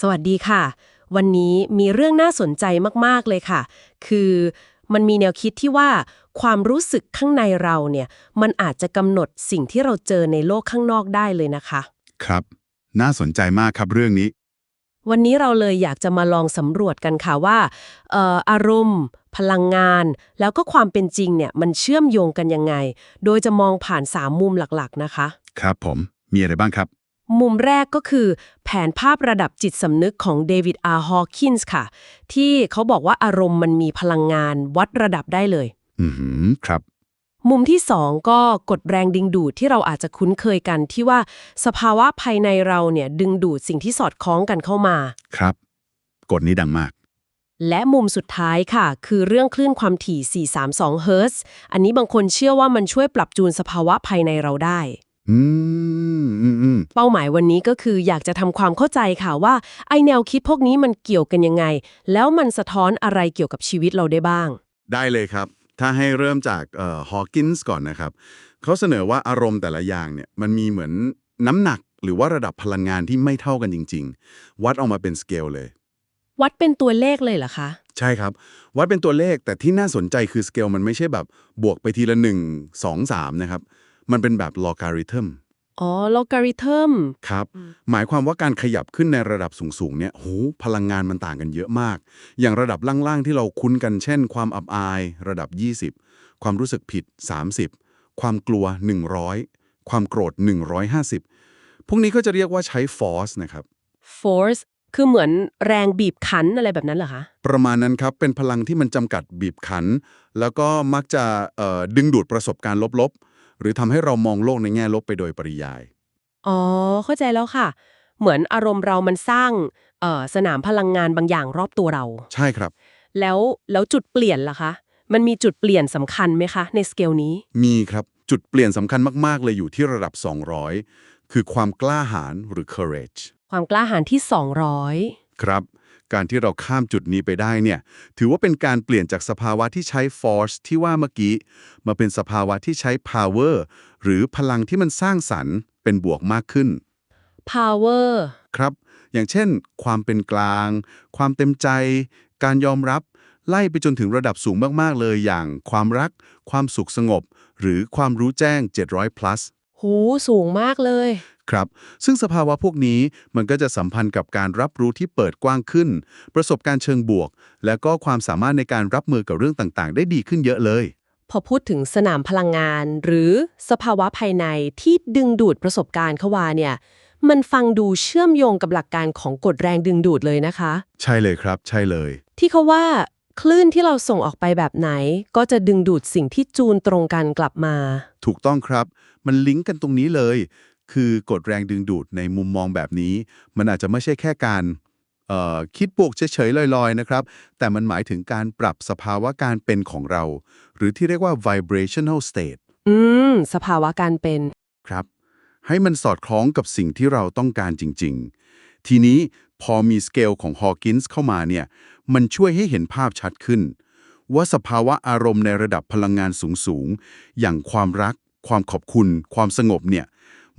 สวัสดีค่ะ วันนี้มีเรื่องน่าสนใจมาก ๆ เลยค่ะ คือมันมีแนวคิดที่ว่า ความรู้สึกข้างในเราเนี่ย มันอาจจะกำหนดสิ่งที่เราเจอในโลกข้างนอกได้เลยนะคะ ครับ น่าสนใจมากครับเรื่องนี้ วันนี้เราเลยอยากจะมาลองสำรวจกันค่ะว่าเอ่ออารมณ์ พลังงาน แล้วก็ความเป็นจริงเนี่ย มันเชื่อมโยงกันยังไง โดยจะมองผ่าน3มุมหลักๆ นะคะ ครับผม มีอะไรบ้างครับ มุมแรกก็คือ แผนภาพระดับจิตสำนึกของเดวิดอาร์ฮอว์คินส์ค่ะ ที่เขาบอกว่าอารมณ์มันมีพลังงานวัดระดับได้เลย อือหือครับ มุมที่2ก็กดแรงดึงดูดที่เราอาจจะคุ้นเคยกันที่ว่าสภาวะภายในเราเนี่ยดึงดูดสิ่งที่สอดคล้องกันเข้ามา ครับ กฎนี้ดังมาก และมุมสุดท้ายค่ะ คือเรื่องคลื่นความถี่ 432 เฮิรตซ์อันนี้บางคนเชื่อว่ามันช่วยปรับจูนสภาวะภายในเราได้ อืมอืมอืม เป้าหมายวันนี้ก็คืออยากจะทำความเข้าใจค่ะว่าไอแนวคิดพวกนี้มันเกี่ยวกันยังไง แล้วมันสะท้อนอะไรเกี่ยวกับชีวิตเราได้บ้าง ได้เลยครับ ถ้าให้เริ่มจากเอ่อฮอว์กินส์ก่อนนะครับ เขาเสนอว่าอารมณ์แต่ละอย่างเนี่ยมันมีเหมือนน้ำหนักหรือว่าระดับพลังงานที่ไม่เท่ากันจริง ๆ วัดออกมาเป็นสเกลเลย วัดเป็นตัวเลขเลยเหรอคะ ใช่ครับ วัดเป็นตัวเลขแต่ที่น่าสนใจคือสเกลมันไม่ใช่แบบบวกไปทีละ 1 2 3 นะครับ มันเป็นแบบลอการิทึม อ๋อลอการิทึมครับ หมายความว่าการขยับขึ้นในระดับสูงๆเนี่ยโหพลังงานมันต่างกันเยอะมาก อย่างระดับล่างๆที่เราคุ้นกันเช่น ความอับอาย ระดับ 20 ความรู้สึกผิด 30 ความกลัว 100 ความโกรธ 150 พวกนี้ก็จะเรียกว่าใช้ force นะครับ force คือเหมือนแรงบีบคั้นอะไรแบบนั้นเหรอคะ ประมาณนั้นครับ เป็นพลังที่มันจำกัดบีบคั้น แล้วก็มักจะเอ่อดึงดูดประสบการณ์ลบๆ หรือทำให้เรามองโลกในแง่ลบไปโดยปริยาย อ๋อ เข้าใจแล้วค่ะ เหมือนอารมณ์เรามันสร้างเอ่อสนามพลังงานบางอย่างรอบตัวเรา ใช่ครับ แล้วแล้วจุดเปลี่ยนล่ะคะ มันมีจุดเปลี่ยนสำคัญไหมคะ ในสเกลนี้ มีครับจุดเปลี่ยนสำคัญมากๆ เลยอยู่ที่ระดับ 200 คือความกล้าหาญหรือ courage ความกล้าหาญที่ 200 ครับ การที่เราข้ามจุดนี้ไปได้เนี่ย ถือว่าเป็นการเปลี่ยนจากสภาวะที่ใช้ force ที่ว่าเมื่อกี้ มาเป็นสภาวะที่ใช้ power หรือพลังที่มันสร้างสรรค์เป็นบวกมากขึ้น power ครับ อย่างเช่น ความเป็นกลาง ความเต็มใจ การยอมรับ ไล่ไปจนถึงระดับสูงมาก ๆ เลยอย่างความรัก ความสุขสงบ หรือความรู้แจ้ง 700 plus หูสูงมากเลย ครับ ซึ่งสภาวะพวกนี้มันก็จะสัมพันธ์กับการรับรู้ที่เปิดกว้างขึ้น ประสบการณ์เชิงบวก และก็ความสามารถในการรับมือกับเรื่องต่างๆ ได้ดีขึ้นเยอะเลย พอพูดถึงสนามพลังงาน หรือสภาวะภายในที่ดึงดูดประสบการณ์เข้ามาเนี่ยมันฟังดูเชื่อมโยงกับหลักการของกฎแรงดึงดูดเลยนะคะ ใช่เลยครับ ใช่เลย ที่เขาว่าคลื่นที่เราส่งออกไปแบบไหน ก็จะดึงดูดสิ่งที่จูนตรงกันกลับมา ถูกต้องครับ มันลิงก์กันตรงนี้เลย คือกฎแรงดึงดูดในมุมมองแบบนี้ มันอาจจะไม่ใช่แค่การเอ่อคิดบวกเฉยๆลอยๆนะครับ แต่มันหมายถึงการปรับสภาวะการเป็นของเรา หรือที่เรียกว่า vibrational state อืม สภาวะการเป็น ครับ ให้มันสอดคล้องกับสิ่งที่เราต้องการจริง ๆ ทีนี้พอมีสเกลของฮอว์กินส์เข้ามาเนี่ย มันช่วยให้เห็นภาพชัดขึ้น ว่าสภาวะอารมณ์ในระดับพลังงานสูงๆ อย่างความรัก ความขอบคุณ ความสงบเนี่ย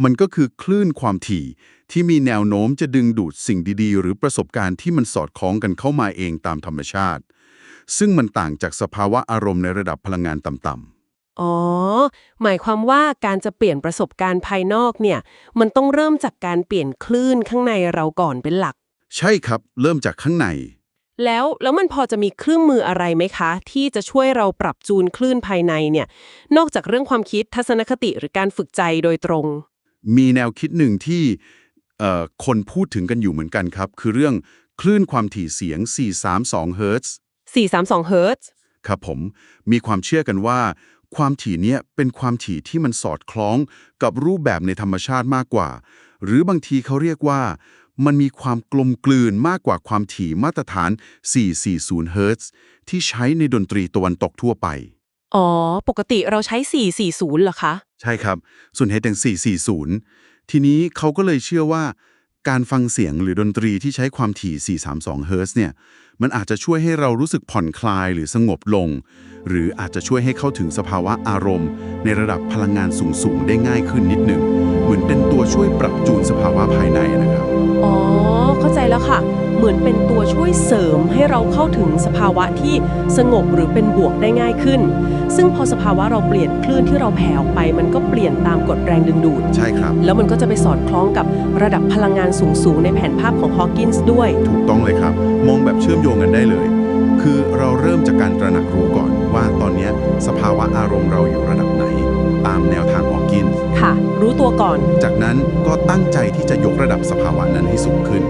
มันก็คือคลื่นความถี่ที่มีแนวโน้มจะดึงดูดสิ่งดีๆ หรือประสบการณ์ที่มันสอดคล้องกันเข้ามาเองตามธรรมชาติ ซึ่งมันต่างจากสภาวะอารมณ์ในระดับพลังงานต่ำๆอ๋อ หมายความว่าการจะเปลี่ยนประสบการณ์ภายนอกเนี่ย มันต้องเริ่มจากการเปลี่ยนคลื่นข้างในเราก่อนเป็นหลัก ใช่ครับ เริ่มจากข้างใน แล้วแล้วมันพอจะมีเครื่องมืออะไรไหมคะ ที่จะช่วยเราปรับจูนคลื่นภายในเนี่ย นอกจากเรื่องความคิดทัศนคติหรือการฝึกใจโดยตรง มีแนวคิดหนึ่งที่เอ่อคนพูดถึงกันอยู่เหมือนกันครับ คือเรื่องคลื่นความถี่เสียง 432 เฮิรตซ์ 432 เฮิรตซ์ ครับผม มีความเชื่อกันว่า ความถี่เนี้ยเป็นความถี่ที่มันสอดคล้องกับรูปแบบในธรรมชาติมากกว่า หรือบางทีเขาเรียกว่า มันมีความกลมกลืนมากกว่าความถี่มาตรฐาน 440 เฮิรตซ์ที่ใช้ในดนตรีตะวันตกทั่วไป อ๋อ ปกติเราใช้ 440เหรอคะ ใช่ครับส่วนเหตุแต่ง440 ทีนี้เขาก็เลยเชื่อว่า การฟังเสียงหรือดนตรีที่ใช้ความถี่ 432 เฮิรตซ์เนี่ย มันอาจจะช่วยให้เรารู้สึกผ่อนคลายหรือสงบลง หรืออาจจะช่วยให้เข้าถึงสภาวะอารมณ์ ในระดับพลังงานสูงๆ ได้ง่ายขึ้นนิดหนึ่ง เหมือนเป็นตัวช่วยปรับจูนสภาวะภายในนะครับ อ๋อ เข้าใจแล้วค่ะ เหมือนเป็นตัวช่วยเสริมให้เราเข้าถึงสภาวะที่สงบหรือเป็นบวกได้ง่ายขึ้น ซึ่งพอสภาวะเราเปลี่ยนคลื่นที่เราแผ่ออกไป มันก็เปลี่ยนตามกฎแรงดึงดูด ใช่ครับ แล้วมันก็จะไปสอดคล้องกับระดับพลังงานสูงๆในแผนภาพของฮอว์กินส์ด้วย ถูกต้องเลยครับ มองแบบเชื่อมโยงกันได้เลย คือเราเริ่มจากการตระหนักรู้ก่อนว่าตอนเนี้ยสภาวะอารมณ์เราอยู่ระดับไหน ตามแนวทางออ กกิน ค่ะ รู้ตัวก่อน จากนั้นก็ตั้งใจที่จะยกระดับสภาวะนั้นให้สูงขึ้น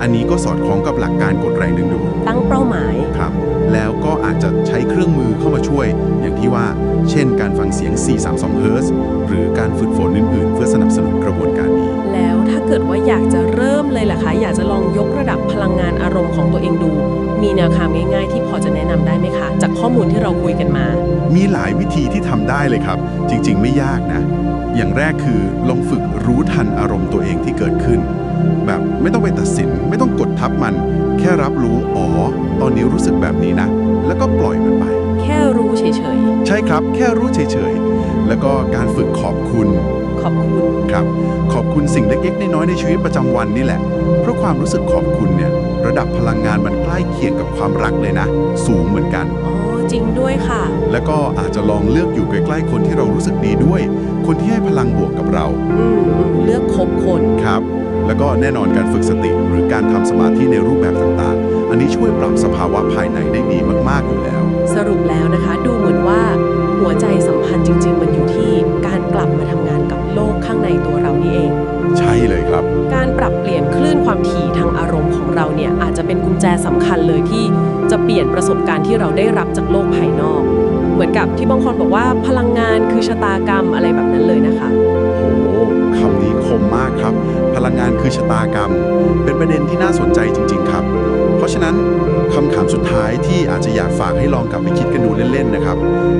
อันนี้ก็สอดคล้องกับหลักการกฎแรงดึงดูดตั้งเป้าหมาย ครับ แล้วก็อาจจะใช้เครื่องมือเข้ามาช่วย อย่างที่ว่า เช่น การฟังเสียง 432เฮิร์ตซ์หรือการฝึกฝนอื่นๆเพื่อสนับสนุ อยากจะเริ่มเลยล่ะคะ อยากจะลองยกระดับพลังงานอารมณ์ของตัวเองดู มีแนวทางง่ายๆ ที่พอจะแนะนำได้ไหมคะ จากข้อมูลที่เราคุยกันมา มีหลายวิธีที่ทำได้เลยครับ จริง ๆ ไม่ยากนะ อย่างแรกคือลองฝึกรู้ทันอารมณ์ตัวเองที่เกิดขึ้น แบบไม่ต้องไปตัดสิน ไม่ต้องกดทับมัน แค่รับรู้อ๋อตอนนี้รู้สึกแบบนี้นะ แล้วก็ปล่อยมันไป แค่รู้เฉยใช่ครับ แค่รู้เฉยๆแล้วก็การฝึกขอบคุณๆ ขอบคุณ ครับ ขอบคุณสิ่งเล็กๆน้อยๆในชีวิตประจำวันนี่แหละ เพราะความรู้สึกขอบคุณเนี่ย ระดับพลังงานมันใกล้เคียงกับความรักเลยนะ สูงเหมือนกัน อ๋อ จริงด้วยค่ะ แล้วก็อาจจะลองเลือกอยู่ใกล้ๆคนที่เรารู้สึกดีด้วย คนที่ให้พลังบวกกับเรา อืมอืมเลือกคบคน ครับ แล้วก็แน่นอนการฝึกสติหรือการทำสมาธิในรูปแบบต่างๆ อันนี้ช่วยปรับสภาวะภายในได้ดีมากๆอยู่แล้ว สรุปแล้วนะคะ ดูเหมือนว่าหัวใจสัมพันธ์จริง ๆ มันอยู่ที่ การกลับมาทำงานกับโลกข้างในตัวเรานี่เอง ใช่เลยครับ การปรับเปลี่ยนคลื่นความถี่ทางอารมณ์ของเราเนี่ยอาจจะเป็นกุญแจสำคัญเลยที่จะเปลี่ยนประสบการณ์ที่เราได้รับจากโลกภายนอก เหมือนกับที่บางคนบอกว่าพลังงานคือชะตากรรมอะไรแบบนั้นเลยนะคะโอ้คำนี้คมมากครับ พลังงานคือชะตากรรม เป็นประเด็นที่น่าสนใจจริง ๆ ครับ เพราะฉะนั้นคำถามสุดท้ายที่อาจจะอยากฝากให้ลองกลับไปคิดกันดูเล่นๆนะครับ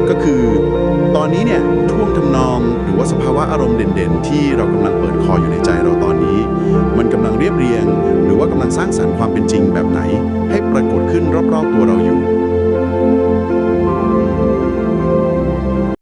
ก็คือ ตอนนี้เนี่ยท่วงทำนองหรือาสภาวะอารมณ์เด่นๆ ที่เรากำลังเปิดคออยู่ในใจเราตอนนี้ มันกำลังเรียบเรียง หรือว่ากำลังสร้างสรรค์ความเป็นจริงแบบไหน ให้ปรากฏขึ้นรอบๆตัวเราอยู่